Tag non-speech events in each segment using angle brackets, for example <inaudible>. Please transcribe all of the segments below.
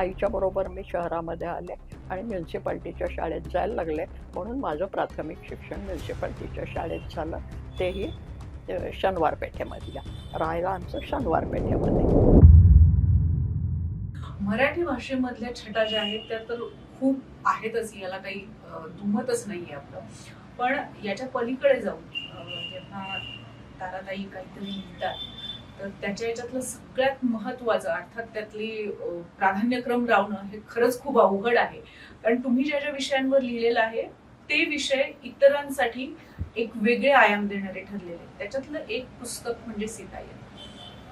आईच्या बरोबर मी शहरामध्ये आले आणि म्युन्सिपाल्टीच्या शाळेत जायला लागले. म्हणून माझं प्राथमिक शिक्षण म्युन्सिपाल्टीच्या शाळेत झालं. तेही शनिवार पेठेमधल्या राहायला आमचं शनिवार पेठेमध्ये मराठी भाषेमधल्या छटा ज्या आहेत त्या तर खूप आहेतच. याला काही दुमतच नाही नाहीये आपलं. पण याच्या पलीकडे जाऊन जेव्हा ताराताई काहीतरी लिहितात तर त्याच्या याच्यातलं सगळ्यात महत्वाचं अर्थात त्यातली प्राधान्यक्रम लावणं हे खरंच खूप अवघड आहे. कारण तुम्ही ज्या ज्या विषयांवर लिहिलेलं आहे ते विषय इतरांसाठी एक वेगळे आयाम देणारे ठरलेले. त्याच्यातलं एक पुस्तक म्हणजे सीतायन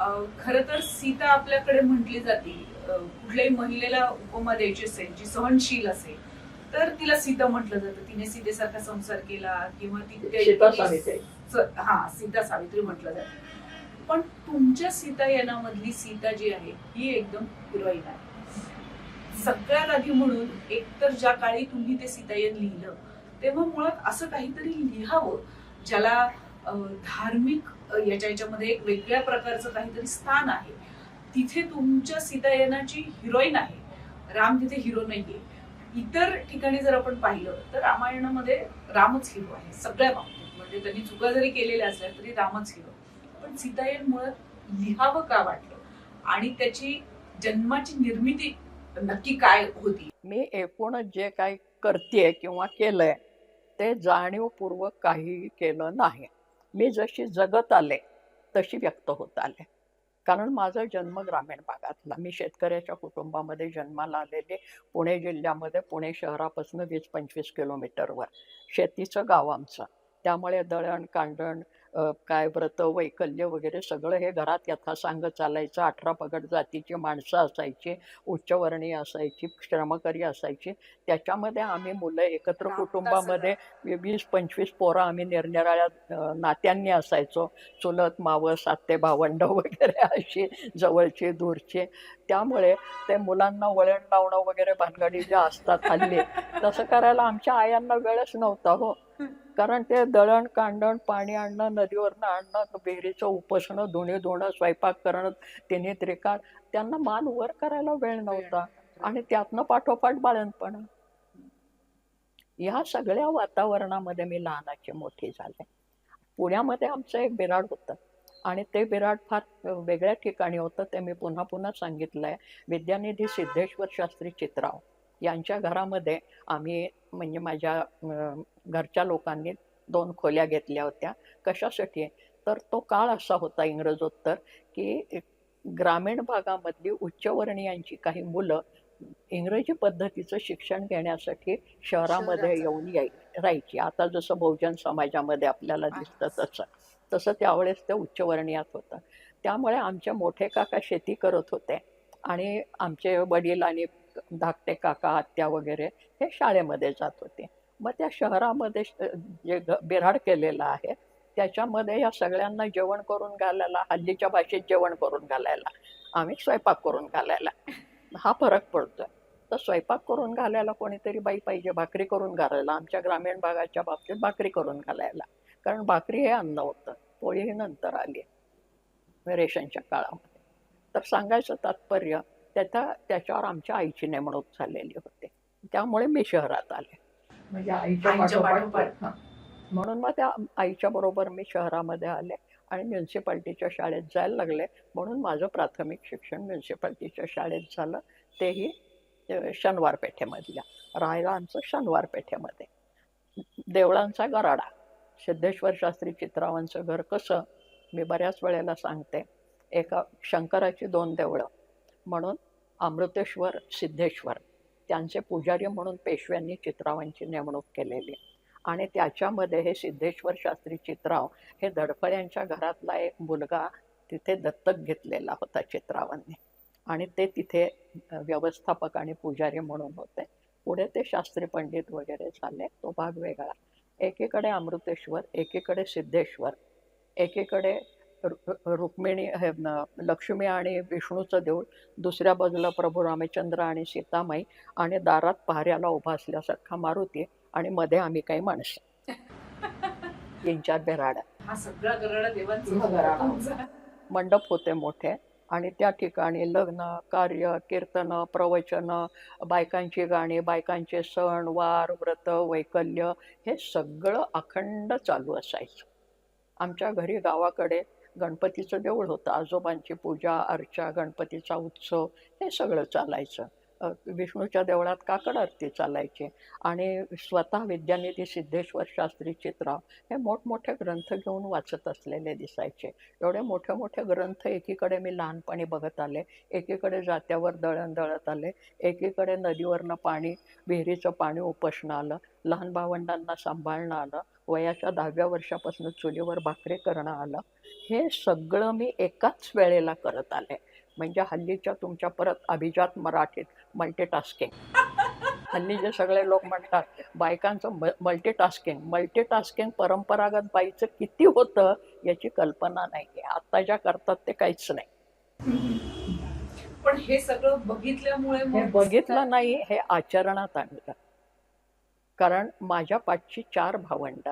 अं, खरं तर सीता आपल्याकडे म्हटली जाते कुठल्याही महिलेला उपमा द्यायची असेल जी सहनशील असेल तर तिला सीता म्हटलं जातं. तिने सीतेसारखा संसार केला किंवा ती सीता हा सीता सावित्री म्हटलं जातं. पण तुमच्या सीता यानामधली सीता जी आहे ही एकदम हिरोईन आहे. सगळ्यात आधी म्हणून एकतर ज्या काळी तुम्ही ते सीतायन लिहिलं तेव्हा मुळात असं काहीतरी लिहावं ज्याला धार्मिक याच्या याच्यामध्ये एक वेगळ्या प्रकारचं काहीतरी स्थान आहे. तिथे तुमच्या सीतायनाची हिरोईन आहे. राम तिथे हिरो नाहीये. इतर ठिकाणी जर आपण पाहिलं तर रामायणामध्ये रामच हिरो आहे सगळ्या बाबतीत. म्हणजे त्यांनी चुका जरी केलेल्या असल्या तरी रामच हिरो पण सीतायन मुळात लिहावं का वाटलं? आणि त्याची जन्माची निर्मिती नक्की काय होती? मी एकूणच जे काही करते किंवा केलंय ते जाणीवपूर्वक काहीही केलं नाही. मी जशी जगत आले तशी व्यक्त होत आले. कारण माझा जन्म ग्रामीण भागातला. मी शेतकऱ्याच्या कुटुंबामध्ये जन्माला आलेले पुणे जिल्ह्यामध्ये पुणे शहरापासून वीस पंचवीस किलोमीटरवर. शेतीचं गाव आमचं. त्यामुळे दळण कांडण काय व्रत वैकल्य वगैरे सगळं हे घरात यथासांग चालायचं. अठरा पगड जातीची माणसं असायची उच्चवर्णीय असायची श्रमकरी असायची. त्याच्यामध्ये आम्ही मुलं एकत्र कुटुंबामध्ये वीस पंचवीस पोरं आम्ही निरनिराळ्या नात्यांनी असायचो. चुलत मावस आत्ते भावंड वगैरे अशी जवळची दूरची. त्यामुळे ते मुलांना वळण लावणं वगैरे भानगडी ज्या असतात हल्ली तसं करायला आमच्या आयांना वेळच नव्हता हो. कारण ते दळण कांडण पाणी आणणं नदीवरनं आणणं विहिरीचं उपसणं धुणे धुणं स्वयंपाक करणं तिन्ही त्रिकाळ त्यांना मान वर करायला वेळ नव्हता. आणि त्यातनं पाठोपाठ बाळणपण ह्या सगळ्या वातावरणामध्ये मी लहानाची मोठी झाले. पुण्यामध्ये आमचं एक बिराड होतं. आणि ते बिराड फार वेगळ्या ठिकाणी होतं ते मी पुन्हा पुन्हा सांगितलं आहे विद्यानिधी सिद्धेश्वर शास्त्री चित्राव. यांच्या घरामध्ये आम्ही म्हणजे माझ्या घरच्या लोकांनी दोन खोल्या घेतल्या होत्या. कशासाठी? तर तो काळ असा होता इंग्रजोत्तर की ग्रामीण भागामधली उच्चवर्णीयांची काही मुलं इंग्रजी पद्धतीचं शिक्षण घेण्यासाठी शहरामध्ये येऊन याय राहायची. आता जसं बहुजन समाजामध्ये आपल्याला दिसतं तसं. तसं त्यावेळेस ते उच्चवर्णीयात होतं. त्यामुळे आमचे मोठे काका शेती करत होते आणि आमचे वडील आणि धाकटे काका आत्या वगैरे हे शाळेमध्ये जात होते. मग त्या शहरामध्ये जे बिराड बिऱ्हाड केलेलं आहे त्याच्यामध्ये या सगळ्यांना जेवण करून घालायला हल्लीच्या भाषेत जेवण करून घालायला आम्ही स्वयंपाक करून घालायला. हा फरक पडतोय. तर स्वयंपाक करून घालायला कोणीतरी बाई पाहिजे भाकरी करून घालायला आमच्या ग्रामीण भागाच्या बाबतीत भाकरी करून घालायला. कारण भाकरी हे अन्न होतं पोळी ही नंतर आली रेशनच्या काळामध्ये. तर सांगायचं तात्पर्य त्याचा त्याच्यावर आमच्या आईची नेमणूक झालेली होती. त्यामुळे मी शहरात आले. म्हणजे आईच्या पाठोपाठ-. म्हणून मग त्या आईच्या बरोबर मी शहरामध्ये आले आणि म्युन्सिपाल्टीच्या शाळेत जायला लागले. म्हणून माझं प्राथमिक शिक्षण म्युन्सिपाल्टीच्या शाळेत झालं. तेही शनिवार पेठेमधल्या राहायला आमचं शनिवार पेठेमध्ये देवळांचा गराडा. सिद्धेश्वर शास्त्री चित्रावांचं घर कसं? मी बऱ्याच वेळेला सांगते. एका शंकराची दोन देवळं. म्हणून अमृतेश्वर सिद्धेश्वर त्यांचे पुजारी म्हणून पेशव्यांनी चित्रावांची नेमणूक केलेली. आणि त्याच्यामध्ये हे सिद्धेश्वर शास्त्री चित्राव हे धडफळ्यांच्या घरातला एक मुलगा तिथे दत्तक घेतलेला होता चित्रावांनी. आणि ते तिथे व्यवस्थापक आणि पुजारी म्हणून होते. पुढे ते शास्त्री पंडित वगैरे झाले. तो भाग वेगळा. एकीकडे अमृतेश्वर एकीकडे सिद्धेश्वर एकीकडे रुक्मिणी हे न- लक्ष्मी आणि विष्णूचं देऊळ दुसऱ्या बाजूला प्रभू रामचंद्र आणि सीतामाई आणि दारात पहाऱ्याला उभा असल्यासारखा मारुती आणि मध्ये आम्ही काही माणसं <laughs> तीन चार. तुमचा. मंडप होते मोठे आणि त्या ठिकाणी लग्न कार्य कीर्तन प्रवचन बायकांची गाणी बायकांचे सण वार व्रत वैकल्य हे सगळं अखंड चालू असायचं आमच्या घरी गावाकडे गणपतीचं देऊळ होतं. आजोबांची पूजा अर्चा गणपतीचा उत्सव हे सगळं चालायचं. विष्णूच्या देवळात काकड आरती चालायची आणि स्वतः विद्यानिधी सिद्धेश्वर शास्त्री चित्राव हे मोठमोठे ग्रंथ घेऊन वाचत असलेले दिसायचे. एवढे मोठे मोठे ग्रंथ एकीकडे मी लहानपणी बघत आले एकीकडे जात्यावर दळण दळत आले एकीकडे नदीवरनं पाणी विहिरीचं पाणी उपसणं आलं लहान भावंडांना सांभाळणं आलं वयाच्या दहाव्या वर्षापासून चुलीवर भाकरी करणं आलं हे सगळं मी एकाच वेळेला करत आले. म्हणजे हल्लीच्या तुमच्या परत अभिजात मराठीत मल्टीटास्किंग <laughs> हल्ली जे सगळे लोक म्हणतात बायकांचं मल्टीटास्किंग मल्टीटास्किंग परंपरागत बाईचं किती होतं याची कल्पना नाही आहे आता ज्या करतात ते काहीच नाही. पण हे सगळं बघितल्यामुळे बघितलं नाही हे आचरणात आणलं. कारण माझ्या पाठची चार भावंड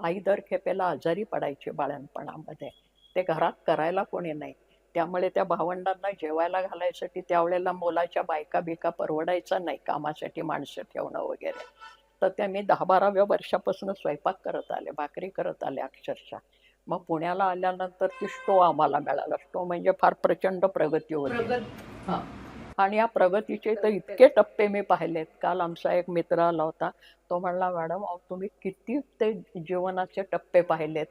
आई दर खेपेला आजारी पडायची बाळणपणामध्ये ते घरात करायला कोणी नाही. त्यामुळे त्या भावंडांना जेवायला घालायसाठी त्यावेळेला मोलाच्या बायका बिका परवडायचा नाही कामासाठी माणसं ठेवणं वगैरे. तर त्या मी दहा बाराव्या वर्षापासून स्वयंपाक करत आले भाकरी करत आले अक्षरशः. मग पुण्याला आल्यानंतर ती स्टो आम्हाला मिळाला. स्टो म्हणजे फार प्रचंड प्रगती होती. प्रगत आणि या प्रगतीचे तर इतके टप्पे मी पाहिलेत. काल आमचा एक मित्र आला होता. तो म्हणला मॅडम अहो, तुम्ही किती ते जीवनाचे टप्पे पाहिलेत.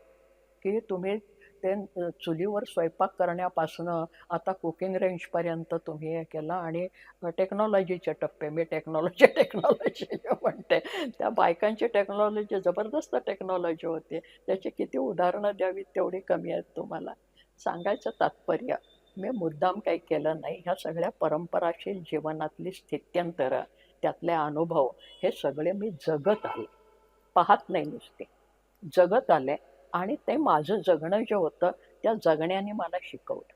की तुम्ही ते चुलीवर स्वयंपाक करण्यापासनं आता कुकिंग रेंजपर्यंत तुम्ही हे केलं आणि टेक्नॉलॉजीचे टप्पे. मी टेक्नॉलॉजी <laughs> टेक्नॉलॉजी म्हणते. त्या बायकांची टेक्नॉलॉजी जबरदस्त टेक्नॉलॉजी होती. त्याची किती उदाहरणं द्यावीत तेवढी कमी आहेत तुम्हाला. सांगायचं तात्पर्य मी मुद्दाम काही केलं नाही. ह्या सगळ्या परंपराशील जीवनातली स्थित्यंतरं त्यातले अनुभव हे सगळे मी जगत आले पाहत नाही नुसते. जगत आले आणि ते माझं जगणं जे होतं त्या जगण्याने मला शिकवलं.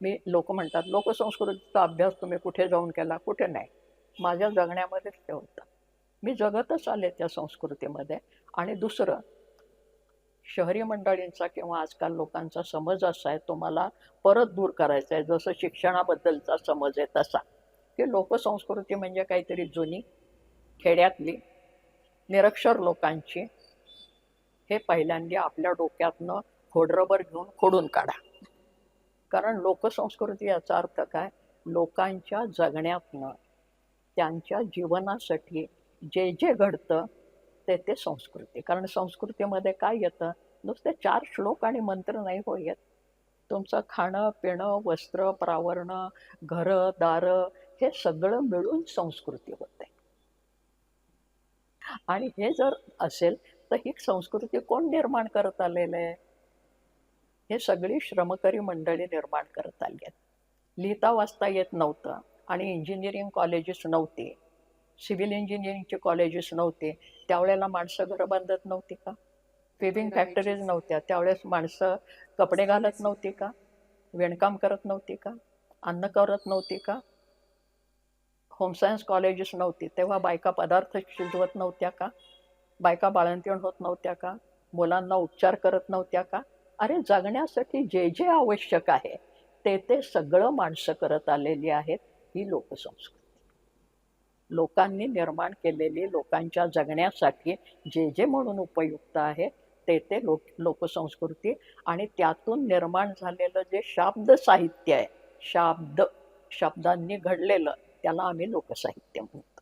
मी लोक म्हणतात लोकसंस्कृतीचा अभ्यास तुम्ही कुठे जाऊन केला कुठे नाही. माझ्या जगण्यामध्येच ते होतं. मी जगतच आले त्या संस्कृतीमध्ये. आणि दुसरं शहरी मंडळींचा किंवा आजकाल लोकांचा समज असा आहे तो मला परत दूर करायचा आहे. जसं शिक्षणाबद्दलचा समज आहे तसा. की लोकसंस्कृती म्हणजे काहीतरी जुनी खेड्यातली निरक्षर लोकांची हे पहिल्यांदा आपल्या डोक्यातनं खोडरबर घेऊन खोडून काढा. कारण लोकसंस्कृती याचा अर्थ काय? लोकांच्या जगण्यातनं त्यांच्या जीवनासाठी जे जे घडतं ते ते संस्कृती. कारण संस्कृतीमध्ये काय येतं? नुसते चार श्लोक आणि मंत्र नाही हो येत. तुमचं खाणं पिणं वस्त्र प्रावरणं घरं दारं हे सगळं मिळून संस्कृती होते. आणि हे जर असेल तर ही संस्कृती कोण निर्माण करत आलेलं आहे? हे सगळी श्रमकरी मंडळी निर्माण करत आली आहेत. लिहिता वाचता येत नव्हतं आणि इंजिनिअरिंग कॉलेजेस नव्हते. सिव्हिल इंजिनिअरिंगचे कॉलेजेस नव्हते. त्यावेळेला माणसं घरं बांधत नव्हती का? वेबिंग फॅक्टरीज नव्हत्या. त्यावेळेस माणसं कपडे घालत नव्हती का? विणकाम करत नव्हती का? अन्न करत नव्हती का? होम सायन्स कॉलेजेस नव्हती. तेव्हा बायका पदार्थ शिजवत नव्हत्या का? बायका बाळंतीण होत नव्हत्या का? मुलांना उपचार करत नव्हत्या का? अरे जगण्यासाठी जे जे आवश्यक आहे ते ते सगळं माणसं करत आलेली आहेत ही लोकसंस्कृती. लोकांनी निर्माण केलेली लोकांच्या जगण्यासाठी जे जे म्हणून उपयुक्त आहे ते ते लोक लोकसंस्कृती आणि त्यातून निर्माण झालेलं जे शाब्द साहित्य आहे शाब्द शब्दांनी घडलेलं त्याला आम्ही लोकसाहित्य म्हणतो.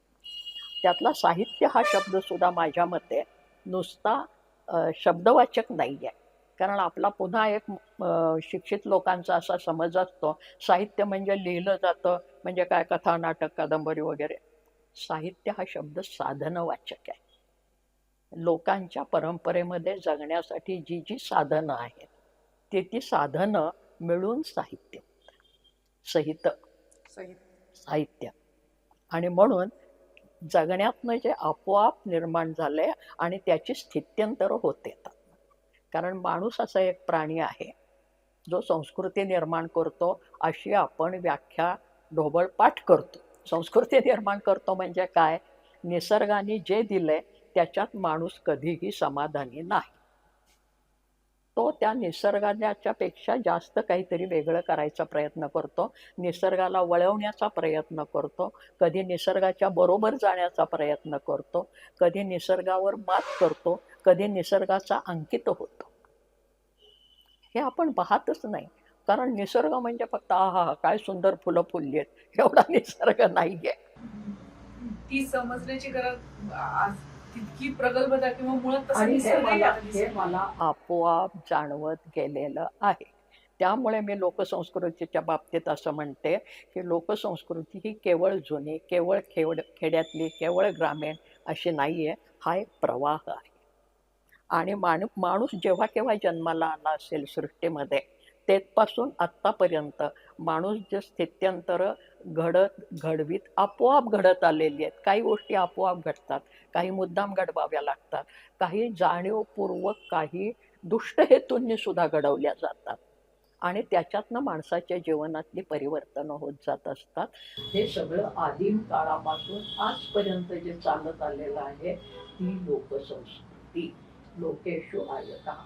त्यातला साहित्य हा शब्दसुद्धा माझ्या मते नुसता शब्दवाचक नाही आहे कारण आपला पुन्हा एक शिक्षित लोकांचा असा समज असतो साहित्य म्हणजे लिहिलं जातं म्हणजे काय कथा नाटक कादंबरी वगैरे. साहित्य हा शब्द साधनवाचक आहे. लोकांच्या परंपरेमध्ये जगण्यासाठी जी जी साधनं आहेत ती ती साधनं मिळून साहित्य सहित साहित्य. आणि म्हणून जगण्यातनं जे आपोआप निर्माण झालंय आणि त्याची स्थित्यंतर होते कारण माणूस असा एक प्राणी आहे जो संस्कृती निर्माण करतो अशी आपण व्याख्या ढोबळ पाठ करतो. संस्कृती निर्माण करतो म्हणजे काय? निसर्गाने जे दिलंय त्याच्यात माणूस कधीही समाधानी नाही. तो त्या निसर्गाच्या पेक्षा जास्त काहीतरी वेगळं करायचा प्रयत्न करतो. निसर्गाला वळवण्याचा प्रयत्न करतो. कधी निसर्गाच्या बरोबर जाण्याचा प्रयत्न करतो. कधी निसर्गावर मात करतो. कधी निसर्गाचा अंकित होतो. हे आपण पाहतच नाही. कारण निसर्ग म्हणजे फक्त आहा हा काय सुंदर फुलं फुलली आहेत. एवढा निसर्ग नाहीये. ती समजण्याची गरज आज तितकी प्रगल्भता किंवा मुळात तसा आणि हे निसर्गही मला आता हे दिसत मला आपोआप जाणवत गेलेलं आहे. त्यामुळे मी लोकसंस्कृतीच्या बाबतीत असं म्हणते की लोकसंस्कृती ही केवळ जुनी केवळ खेड खेड्यातली केवळ ग्रामीण अशी नाही आहे हा एक प्रवाह आहे. आणि माणू माणूस जेव्हा केव्हा जन्माला आला असेल सृष्टीमध्ये तेथपासून आत्तापर्यंत. माणूस जे स्थित्यंतर घडत घडवीत आपोआप घडत आलेली आहेत. काही गोष्टी आपोआप घडतात. काही मुद्दाम घडवाव्या लागतात. काही जाणीवपूर्वक काही दुष्ट हेतूंनी सुद्धा घडवल्या जातात. आणि त्याच्यातनं माणसाच्या जीवनातली परिवर्तनं होत जात असतात. हे सगळं आदिम काळापासून आजपर्यंत जे चालत आलेलं आहे ती लोकसंस्कृती. लोकेशु आयता.